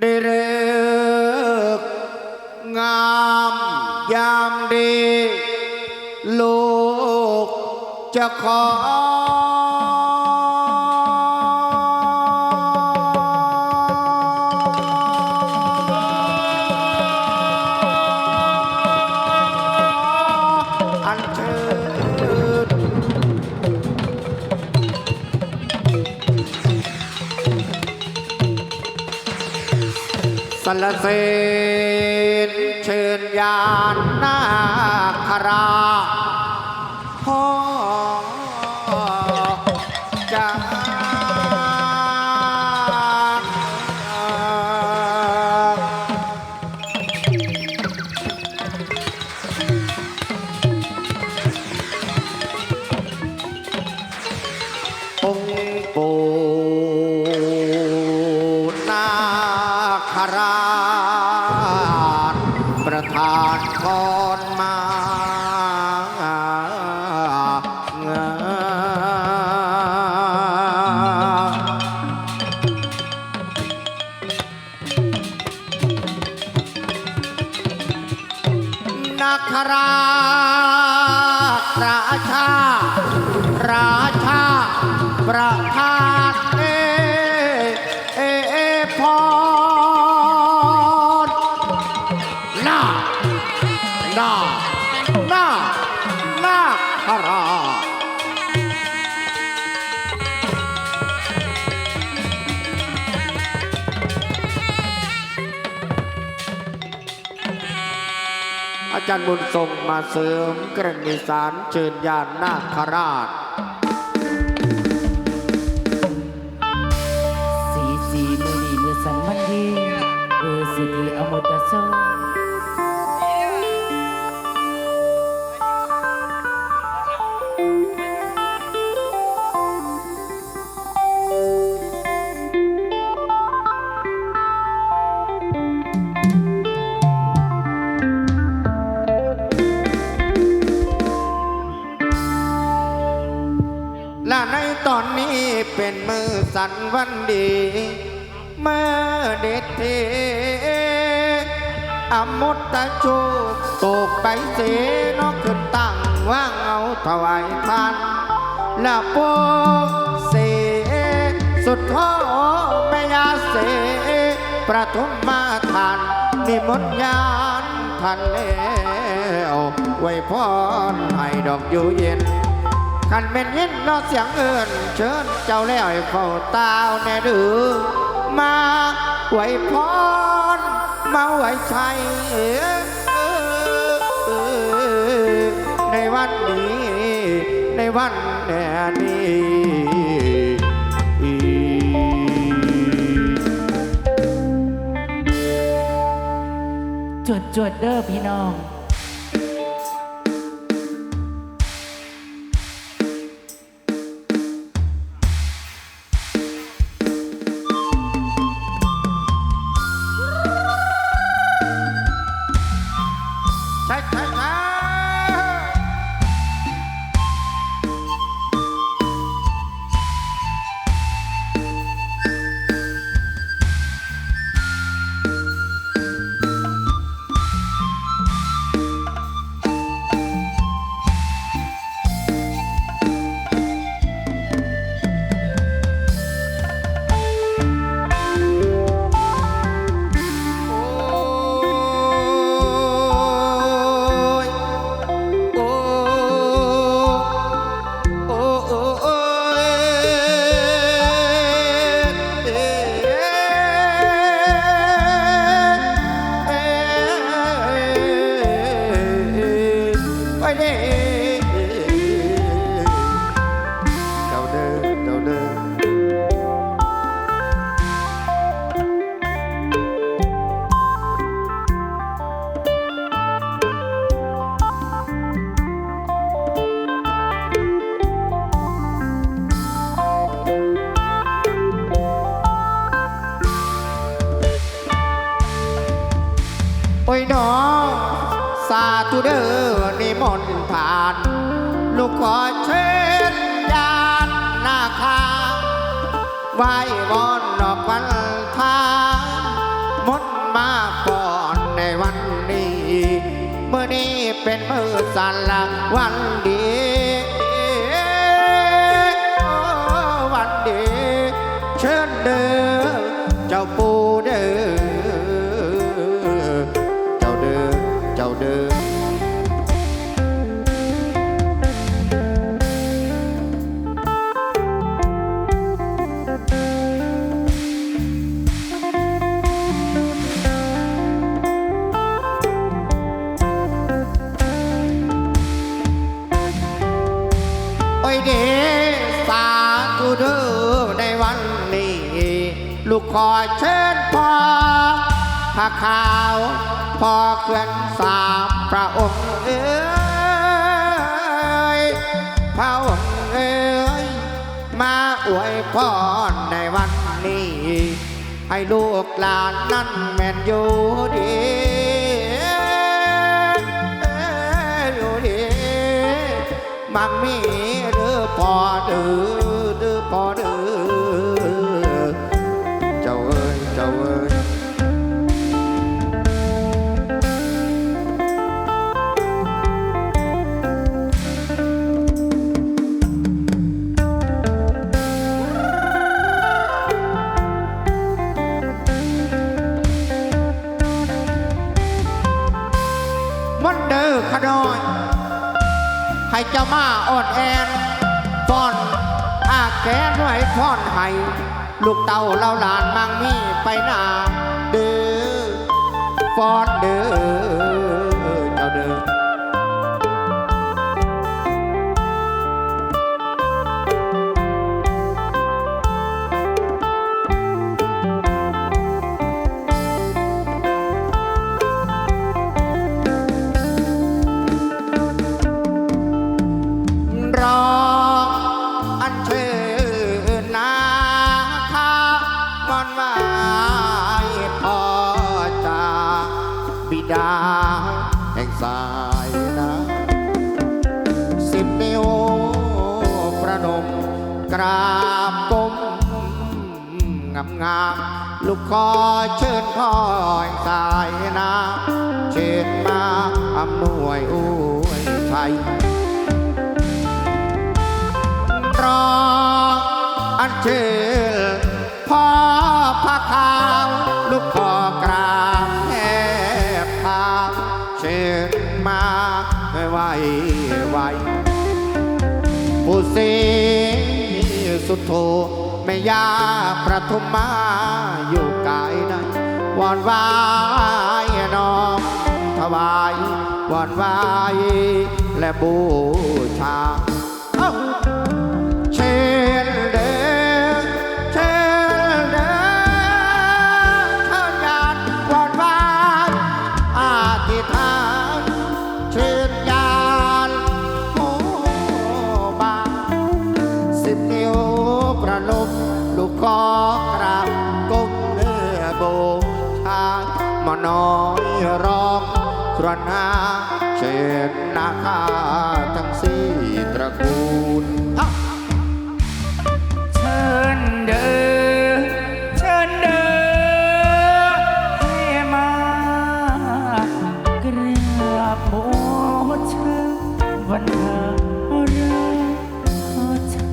ได้เลิกงามยามดีลูกจะขอ อาจารย์บุญทรงมาเสริมกรณีสารเชิญญาณนาคราช สีสีมือดีมือสันมันดีเออสิดีอมตะโซ เป็นมือสันวันดีเมื่อเด็ดเทอมุตตะโชคตกไปเสนอกขึ้นตั้งว่างเอาถวายทานและโปเสสุดท้อแม่ยาเสประทุมมาทานนิมนยานทันแล้วไว้พรให้ดอกอยู่เย็น ขันเป็นยินนอเสียงเอินเชิญเจ้าแล้วให้เฝ้าตาวแน่ดือมาไหวพรมาไหวชัยเออในวันนี้ ในวันแน่นี้จวดจวดเด้อพี่น้อง จุเดอนิมนต์ผ่าน ลูกขอเชิญญาณนาคาไหว้วอนดอกวันทางมาก่อนในวันนี้ เมื่อนี้เป็นมือสันละวันดี พระขาวพ่อเคลื่อนสามพระองค์เอ้ยพระองค์เอ้ยมาอวยพรในวันนี้ ให้ลูกหลานนั้นแม่นอยู่ดีอยู่ดีมังมีเด้อพอด้อเด้อพอ จะมาอ่อนแอนฟอนอาแกนไว้ฟอนไห้ลูกเต่าเล่าหลานมังมีไปหนาเดือฟอนเดือ กขอเชิญพ่อแห่งสายนาเชิญมาอำนวยอวยชัยรออันเชิญพ่อพระขาวลูกพ่อกราบแทบเท้าเชิญมาให้ไวไวผู้เสียสุดโท ม่ยาประทุมมาอยู่กายนั้นวอนวายน้องถวายวอนวายและบูชา รวญหาเชิญนาคาทั้งสี่ตระกูลเชิญเด้อเชิญเด้อให้มากราบโมชาวันเธอรักขอชา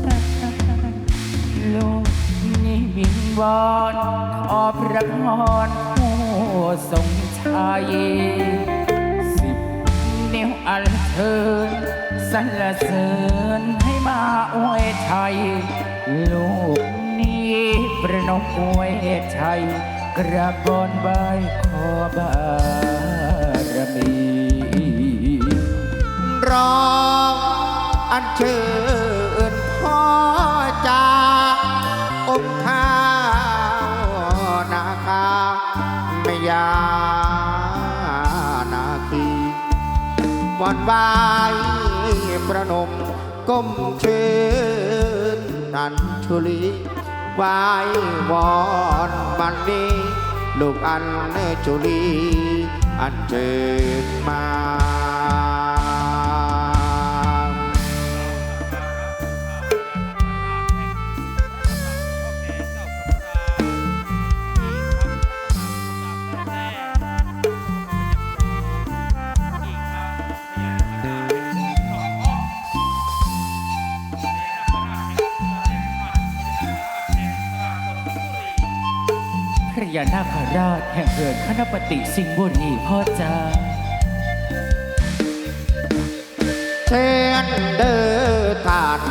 โลกนี้วิงวอนขอพระพรผู้ทรงชัย นิ้วอันเชิญสรรเสริญให้มาอวยชัย ลูกนี้ประนมอวยชัย กระบอนใบขอบารมี ร้องอันเชิญ อนบายประนมก้มเชิญนันชุลีไหววอนบันนี้ลูกอันเนจุลีอันเชิญมา พระยานาคราช แห่งเรือนคณปฏิสิงห์บุรีพ่อจ้าเชนเดินทาน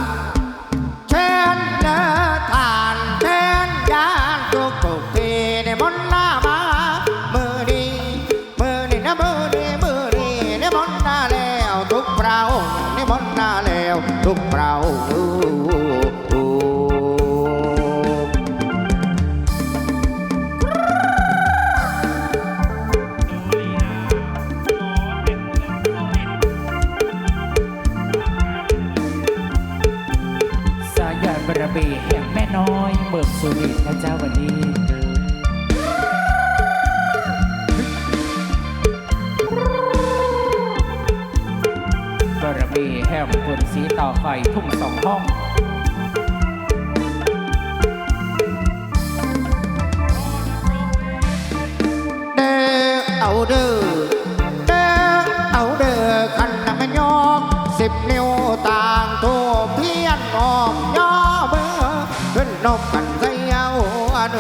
เชนเดินทานเชนยานทุกทุกทีในมนต์หน้ามามือดีมือดีนะมือดีมือดีในมนต์หน้าแล้ว ทุกเราในมนต์หน้าแล้ว ทุกเรา น้อยเมืองสุรินทร์นะเจ้าวันนี้บระเบแห่งบนสีต่อไฟทุ่งสองห้องเด้อเอาเด้อเด้อเอาเด้อขันน้ำมันยอกสิบนิ้วต่างทั่วเพียนออกย่อเบื่อขึ้นนกกัน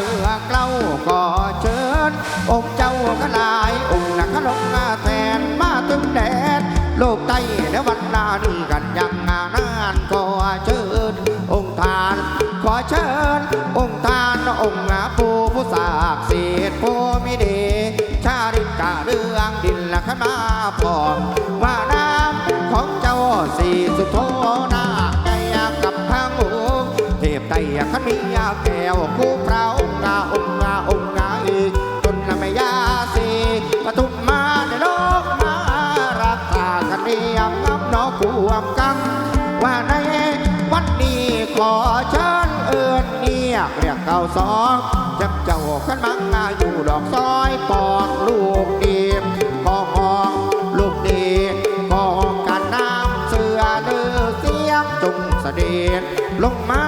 รือเกล้าก็เชิญ องค์เจ้าก็ลาย องค์นักลงมาแทนมาถึงแดดโลกใต้ในวันนานี้กันยังงานานก็เชิญ องค์ทาน ขอเชิญ องค์ทานาสองจับเจ้าขันมังอาอยู่ดอกซอยปอกลูกดีขอหองลูกดีขอกันน้ำเสือเลือเสียงจุงเสด็จลงมา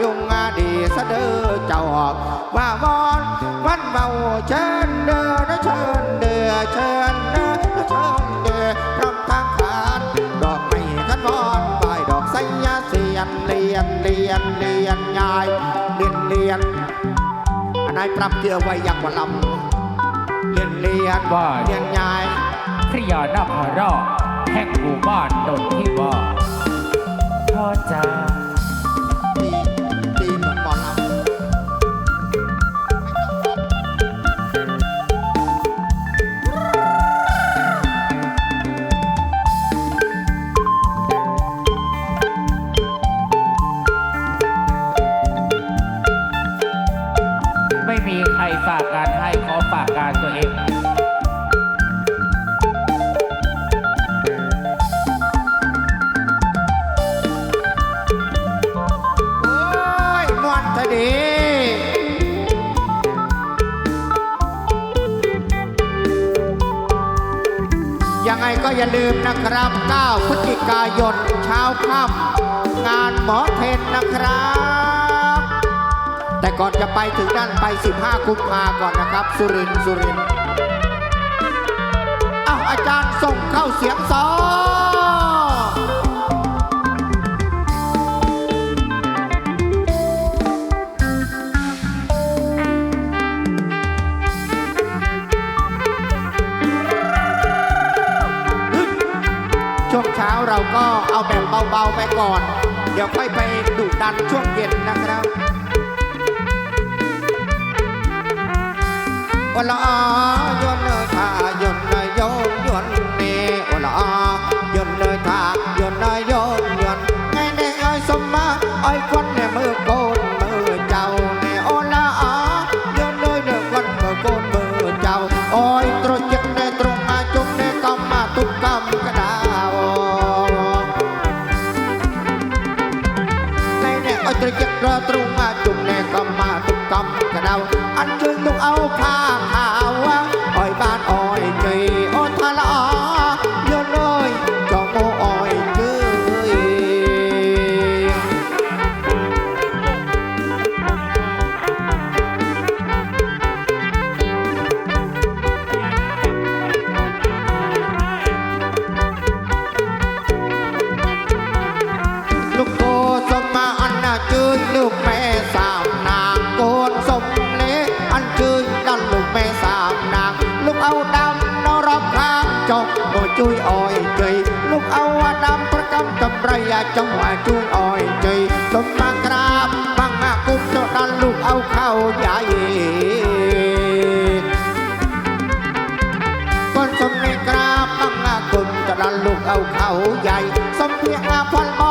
ยุ่งอาดีสะเด้อเจ้าออกว่าวอนวันเบาเชิญเด้อนะเชิญเด้อเชิญเด้อนะเชิญเด้อพร้อมทางขาดดอกไม้ขันบอนปลายดอกไสยาเสียนเลียนเลียนเลียนยายเลียนเลียนอันนายปรับเจือไว้อย่างว่าลำเรียนเรียนว่าเรียนยายพระยานาคราชแห่งหมู่บ้านดนที่ว่าพ่อจ้า ลืมนะครับ 9 พฤศจิกายนเช้าค่ำงานหมอเทนนะครับ แต่ก่อนจะไปถึงนั่นไป 15 กุมภาก่อนนะครับ สุรินสุรินอ้าวอาจารย์ส่งเข้าเสียงสอง เราก็เอาแบบเบาๆไปก่อน เดี๋ยวค่อยไปดุดันช่วงเย็นนะครับวันละอายน จะกระตรุงมาจุ่มแน่ก็มาตุกกรรมกระเดาอันเชิงต้องเอาพา ចង់មកជួយអោយជ័យទុំមកក្រាបបាំងអាគុំទៅដល់លោកអោខោយាយកូនសុំនេះក្រាបបាំងអាគុំទៅដល់លោកអោខោយាយសុំភាអាផលប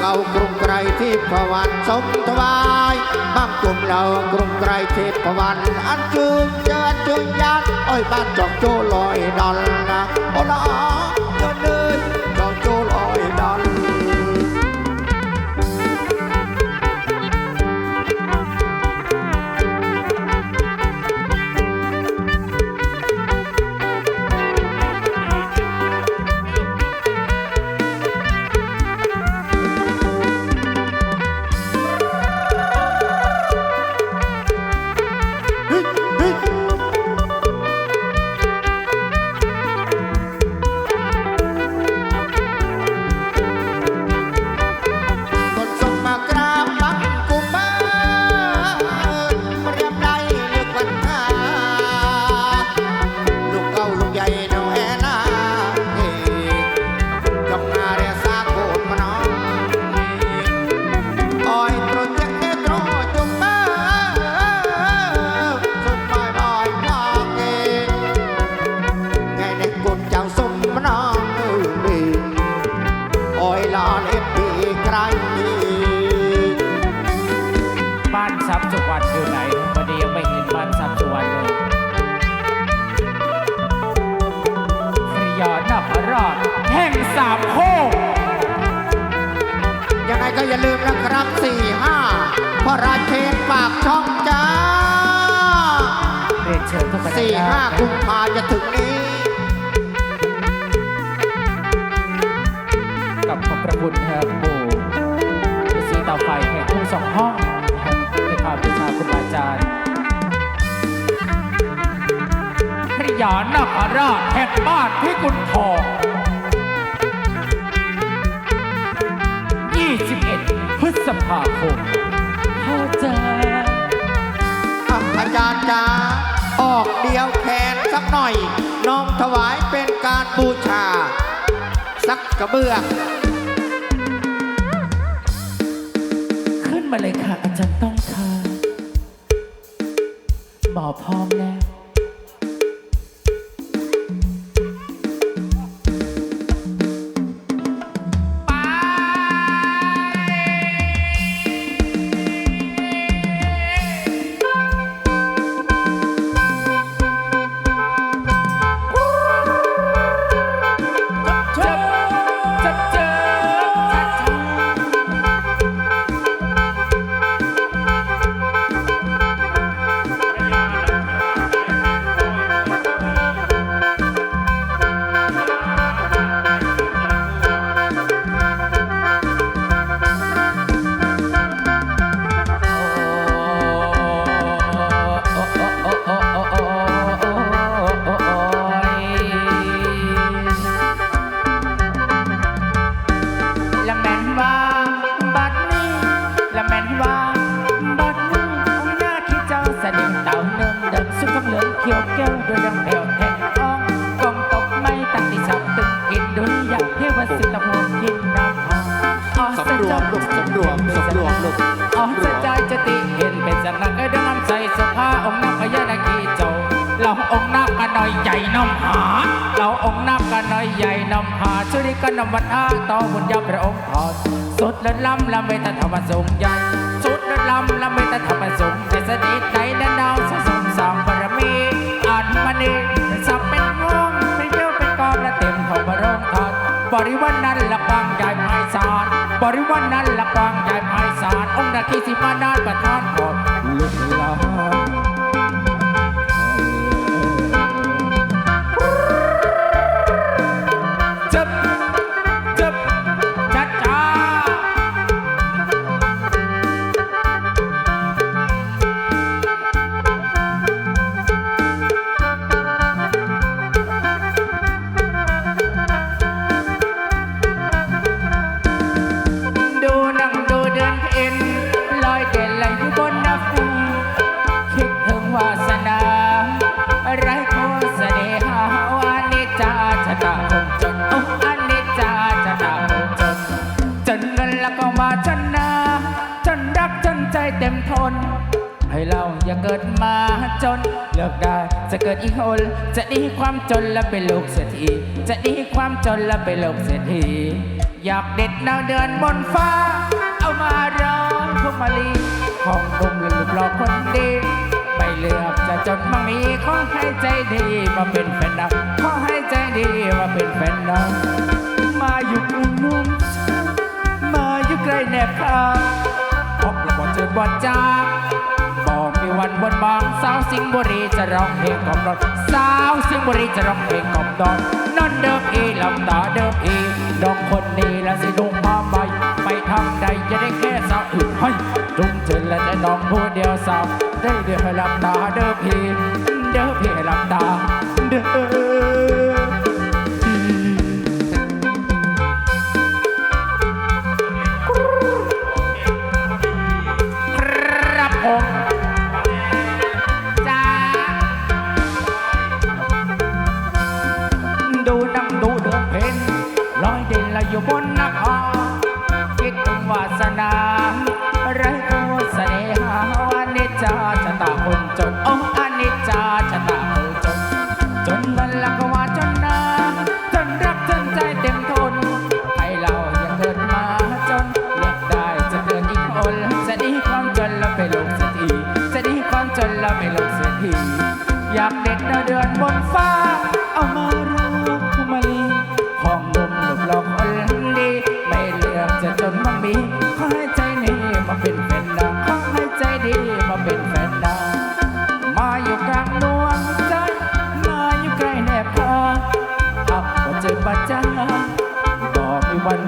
เรากรุงไกรที่ประวันสมทวายบ้างกลุ่มเรากรุงไกรที่ประวันอันจึงเจอจึงยานอ้อยบ้านจอกโจลอยดอลนะโอ้ลา สี่ห้ากุมภาจะถึงนี้กับขอบพระคุณแะครับปู่ฤาษีตาไฟแห่งทุ่งสองห้องนะครันภาพบูชาคุณอาจารย์พระยานาคราชแห่งบ้านพิกุลทองยี่สิบเอ็ดพฤษภาคมเข้าใจอาจารย์จ้า อกเดียวแขนสักหน่อย น้อมถวายเป็นการบูชา สักกระเบื้องขึ้นมาเลยค่ะอาจารย์ต้องค่ะหมอพร้อมแล้ว องค์นาคกันหน่อยใหญ่น้ำหา เราองค์นาคกันหน่อยใหญ่น้ำหาชุริกันนำวันอาต่อบุญยาพระองค์ทอดสุดละล้ำละไม่ตัดธรรมสงใหญ่สุดละล้ำละไม่ตัดธรรมสงในสนิทในดันดาวสะสมสามบารมีอันมณีสับเป็นงงเป็นเยอะเป็นกองและเต็มทองพระองทอดบริวันนั้นละกวางใหญ่ไพศาลบริวันนั้นละกวางใหญ่ไพศาลองค์นาคีสิมานาประทานพดลุกลา จะเกิดอีกคนจะหนีความจนและเป็นลูกเศรษฐีจะหนีความจนและเป็นลูกเศรษฐีอยากเด็ดดาวเดือนบนฟ้า เอามาร้องพวงมาลีของหนุ่มและลูกหล่อคนดีไม่เลือกจะจนมั่งมีขอให้ใจดีมาเป็นแฟนเราขอให้ใจดีมาเป็นแฟนเรามาอยู่กรุงนุ่มมาอยู่ใกล้แนบข้าพบแล้วบ่เจอบ่จาก วันบนบางสาวสิงห์บุรีจะร้องเพลงกล่อมนอนสาวสิงห์บุรีจะร้องเพลงกล่อมนอนนั่นเดิมอีลำตาเดิมอีดอกคนนี้และสิดุงมาใหม่ไปทางใดจะได้แค่สาวอื่นให้จุงเจนและได้น้องผู้เดียวสาวได้เดือลำตาเดิมอีเดิมอีลำตาเดิม เด่น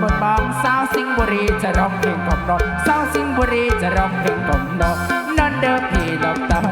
บอกมีวันบางสาวสิงห์บุรีจะร้องเพลงกล่อมนอนสาวสิงห์บุรีจะร้องเพลงกล่อมนอนนั่นเด้อพี่หลับตา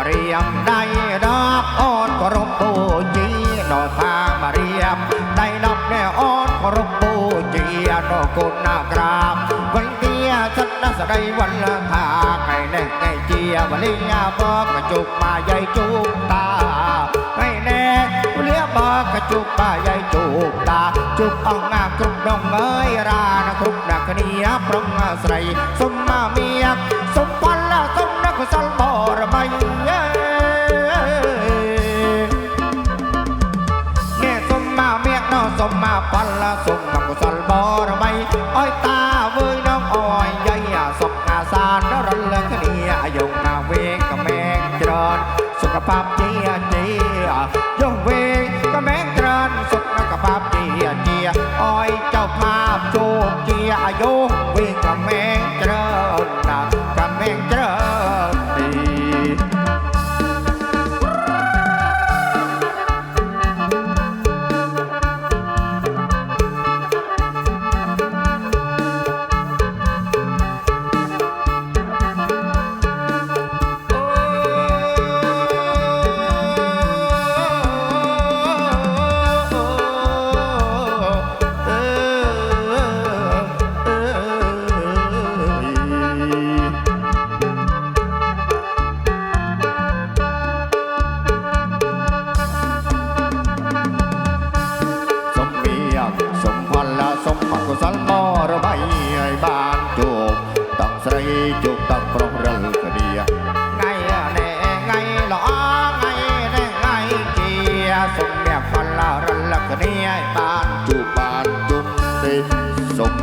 มาเรียมได้ดอกออนกรบโบจีนอพามาเรียมได้ดอกแน่ออนกรบโบจีนอกุนากราบวันเตียฉันน่ะสไดวันละทาไก่แน่ไก่เจียวันลิงาบอกกระจุกมาใหญ่จุกตาไก่แน่เลียบอกกระจุกมาใหญ่จุกตาจุกอ่องงาครุบดองเอ้ยรานะครุบนาคเนียพร้อาใส่สมมาเมีย កុសលបរមីអ្នកសុំមកមៀកនោះសុំមកផលសុំមកកុសលបរមីអើយតាវើយនងអើយយាយសុខអាសានរលឹងគ្នាយងណាវេកមែងច្រើនសុខភាពជាជាយងវេកមែងច្រើនសុខភាពជាជាអើយចៅផាបជោគជាអាយុវេកមែង សុំអ្នកផល្លារលកនីឲ្យបានជួបបានទុំទេសុំ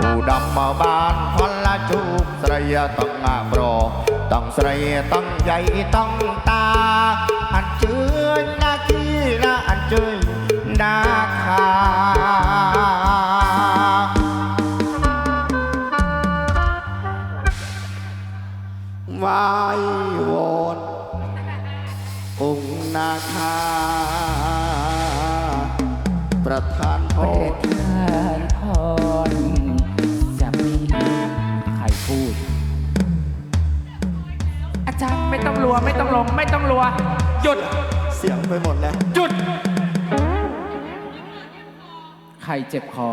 ឧត្តមមកបានផល្លាជួបស្រីតង្អាប្រតង់ស្រីតង់យាយតង់តា ว หยุด เสียงไปหมดแล้ว หยุด ใครเจ็บคอ